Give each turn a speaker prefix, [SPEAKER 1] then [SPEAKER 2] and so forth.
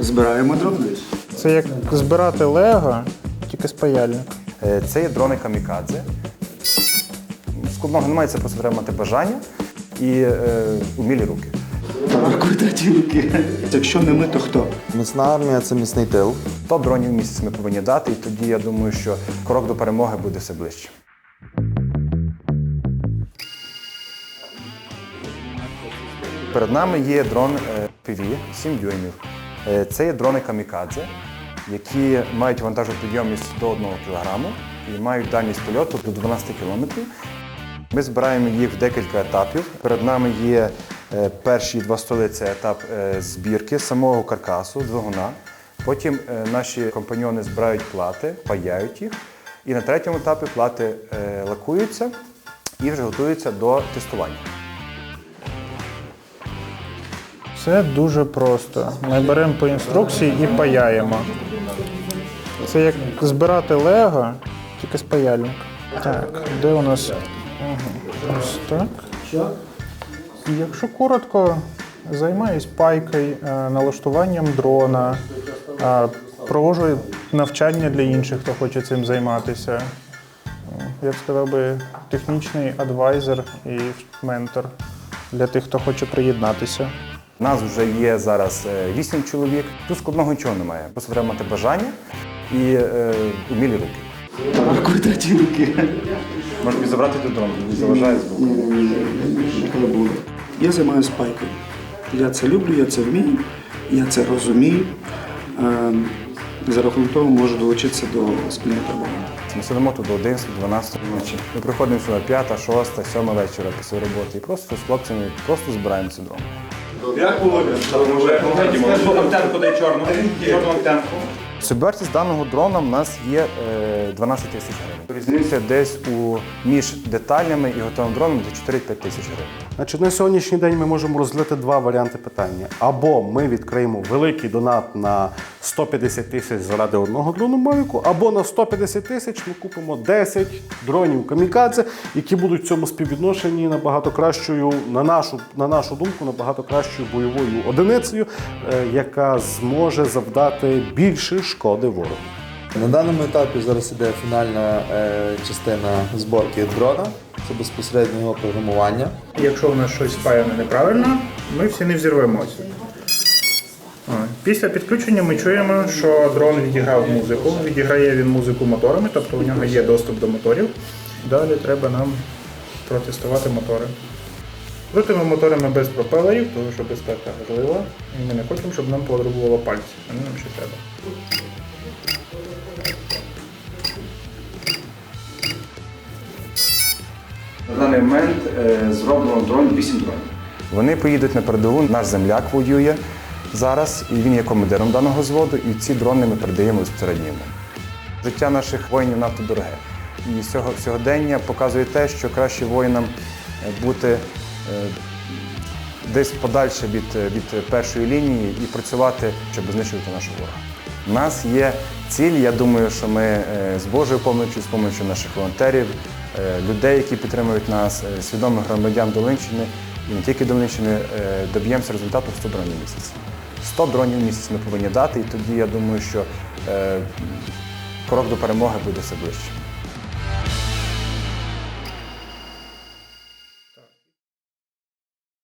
[SPEAKER 1] Збираємо дрони.
[SPEAKER 2] Це як збирати лего, тільки з паяльник.
[SPEAKER 3] Е, Це є дрони камікадзе. Складного немає, це просто треба мати бажання і е, умілі руки.
[SPEAKER 1] Ті руки. Якщо не ми, то хто?
[SPEAKER 4] Міцна армія це міцний тил.
[SPEAKER 3] 100 дронів в місяць ми повинні дати, і тоді я думаю, що крок до перемоги буде все ближче. Перед нами є дрон е, PV 7 дюймів. Е, Це є дрони камікадзе, які мають вантажну підйомність до 1 кг і мають дальність польоту до 12 км. Ми збираємо їх в декілька етапів. Перед нами є е, перші два столи це етап збірки самого каркасу, двигуна. Потім наші компаньони збирають плати, паяють їх. І на третьому етапі плати лакуються і вже готуються до тестування.
[SPEAKER 2] Це дуже просто. Ми беремо по інструкції і паяємо. Це як збирати лего, тільки з паяльник. Так, де у нас? Ага, ось так. Якщо коротко, займаюсь пайкою, е, налаштуванням дрона, е, проводжу навчання для інших, хто хоче цим займатися. Я б сказав би, технічний адвайзер і ментор для тих, хто хоче приєднатися.
[SPEAKER 3] У нас вже є зараз 8 чоловік. Тут складного нічого немає. Просто треба мати бажання і е, умілі руки.
[SPEAKER 1] Рахуйте ті руки.
[SPEAKER 3] Можна тобі забрати до дрон, не заважає.
[SPEAKER 1] Ніколи було. Я займаюся пайкою. Я це люблю, я це вмію, я це розумію. Ем, За рахунок того можу долучитися до спільноти оборони.
[SPEAKER 3] Ми сидимо тут до 11, 12 ночі. Ми приходимо сюди 5, 6, 7 вечора після роботи і просто з хлопцями просто збираємо ці Може,
[SPEAKER 5] Антенку дай чорну. Чорну антенку.
[SPEAKER 3] Собівартість даного дрона в нас є е, 12 тисяч гривень. Різниця десь у між деталями і готовим дроном до 4-5 тисяч гривень.
[SPEAKER 6] Значить, на сьогоднішній день ми можемо розглядати два варіанти питання. Або ми відкриємо великий донат на 150 тисяч заради одного дрону Мавіку, або на 150 тисяч ми купимо 10 дронів камікадзе, які будуть в цьому співвідношенні набагато кращою, на нашу, на нашу думку, набагато кращою бойовою одиницею, е, яка зможе завдати більше шкоди ворогу.
[SPEAKER 4] На даному етапі зараз іде фінальна е, частина зборки дрона. Це безпосередньо його програмування.
[SPEAKER 2] Якщо в нас щось спаяне неправильно, ми всі не взірвемося. Після підключення ми чуємо, що дрон відіграв музику. Відіграє він музику моторами, тобто у нього є доступ до моторів. Далі треба нам протестувати мотори. Крутимо моторами без пропелерів, тому що безпека важлива. І ми не хочемо, щоб нам подрубувало пальці. Вони нам ще треба.
[SPEAKER 3] На даний момент е, зроблено дрон 8 дронів. Вони поїдуть на передову. Наш земляк воює зараз, і він є командиром даного зводу, і ці дрони ми передаємо безпосередньо. Життя наших воїнів надто дороге. І сьогодення показує те, що краще воїнам е, бути десь подальше від, е, від першої лінії і працювати, щоб знищувати нашого ворога. У нас є ціль, я думаю, що ми е, з Божою помочю, з помочю наших волонтерів, е, людей, які підтримують нас, е, свідомих громадян Долинщини і не тільки Долинщини, е, доб'ємося результату 100 дронів в місяць. 100 дронів в місяць ми повинні дати, і тоді я думаю, що е, крок до перемоги буде все ближче.